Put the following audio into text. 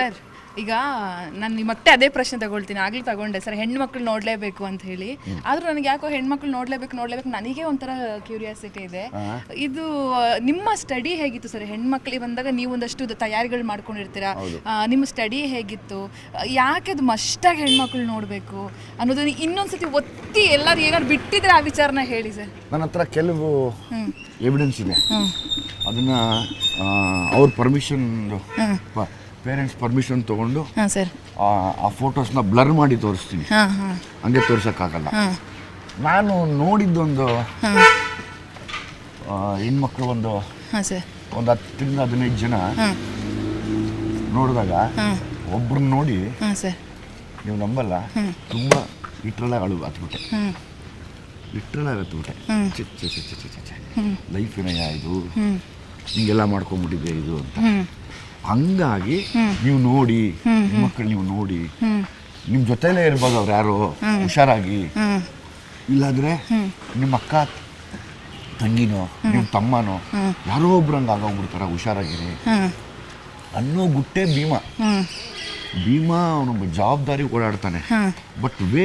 Sir ಈಗ ನಾನು ಮತ್ತೆ ಅದೇ ಪ್ರಶ್ನೆ ತಗೊಳ್ತೀನಿ. ಆಗ್ಲೂ ತಗೊಂಡೆ. ಸರ್ ಹೆಣ್ಮಕ್ಳು ನೋಡ್ಲೇಬೇಕು ಅಂತ ಹೇಳಿ. ಆದ್ರೂ ನನಗೆ ಯಾಕೋ ಹೆಣ್ಮಕ್ಳು ನೋಡ್ಲೇಬೇಕು ನೋಡ್ಲೇಬೇಕು ನನಗೆ ಒಂಥರ ಕ್ಯೂರಿಯಾಸಿಟಿ ಇದೆ. ಇದು ನಿಮ್ಮ ಸ್ಟಡಿ ಹೇಗಿತ್ತು ಸರ್ ಹೆಣ್ಮಕ್ಳಿಗೆ ಬಂದಾಗ ನೀವು ಒಂದಷ್ಟು ತಯಾರಿಗಳು ಮಾಡ್ಕೊಂಡಿರ್ತೀರಾ? ಆ, ನಿಮ್ಮ ಸ್ಟಡಿ ಹೇಗಿತ್ತು? ಯಾಕೆ ಅದು ಮಸ್ಟಾಗಿ ಹೆಣ್ಮಕ್ಳು ನೋಡಬೇಕು ಅನ್ನೋದನ್ನ ಇನ್ನೊಂದ್ಸತಿ ಒತ್ತಿ ಎಲ್ಲರೂ ಏನಾದ್ರು ಬಿಟ್ಟಿದ್ರೆ ಆ ವಿಚಾರನ ಹೇಳಿ ಸರ್ ನನ್ನ ಹತ್ರ ಕೆಲವು ಎವಿಡೆನ್ಸ್ ಇದೆ. ಅದನ್ನ ಅವ್ರ ಪರ್ಮಿಷನ್ ಪೇರೆಂಟ್ಸ್ ಪರ್ಮಿಷನ್ ತಗೊಂಡು ಹಾಂ ಸರ್. ಆ ಫೋಟೋಸ್ ಫೋಟೋಸ್ನ ಬ್ಲರ್ ಮಾಡಿ ತೋರಿಸ್ತೀನಿ. ಹಾಂ ಹಾಂ. ಹಂಗೆ ತೋರ್ಸೋಕ್ಕಾಗಲ್ಲ. ಹಾಂ. ನಾನು ನೋಡಿದ್ದೊಂದು ಹಾಂ. ಹೆಣ್ಮಕ್ಳು ಒಂದು ಹಾಂ ಸರ್. ಒಂದು ಹತ್ತರಿಂದ ಹದಿನೈದು ಜನ ಹಾಂ. ನೋಡಿದಾಗ ಹಾಂ. ಒಬ್ರನ್ನ ನೋಡಿ ಹಾಂ ಸರ್. ನೀವು ನಂಬಲ್ಲ ತುಂಬ ಲಿಟ್ರಲಾಗಿ ಅಳು ಹತ್ಬಿಟ್ಟೆ ಇಟ್ರಲ್ಲ ಲಿಟ್ರಲಾಗಿ ಹತ್ಬಿಟ್ಟೆ. ಚೆ ಚೆ ಚೆ ಚೆ ಚೆ ಚೆ ಲೈಫ್ ಏನಯ್ಯ ಇದು? ಹಿಂಗೆಲ್ಲ ಮಾಡ್ಕೊಂಬಿಟ್ಟಿದೆ ಇದು ಅಂತ. ಹಂಗಾಗಿ ನೀವು ನೋಡಿ ಮಕ್ಕಳು ನೀವು ನೋಡಿ. ನಿಮ್ ನಿಮ್ಮ ಜೊತೆಲೇ ಇರ್ಬೋದು ಅವ್ರು ಯಾರು ಹುಷಾರಾಗಿ. ಇಲ್ಲಾದ್ರೆ ನಿಮ್ಮ ಅಕ್ಕ ತಂಗಿನೋ ನಿಮ್ಮ ತಮ್ಮನೋ ಯಾರೋ ಒಬ್ರು ಹಂಗ ಆಗೋಗ್ಬಿಡ್ತಾರ ಹುಷಾರಾಗಿರಿ. ಅನ್ನೋ ಗುಟ್ಟೆ ಭೀಮಾ. ಭೀಮ ಅವನೊಬ್ಬ ಜವಾಬ್ದಾರಿ ಓಡಾಡ್ತಾನೆ. But way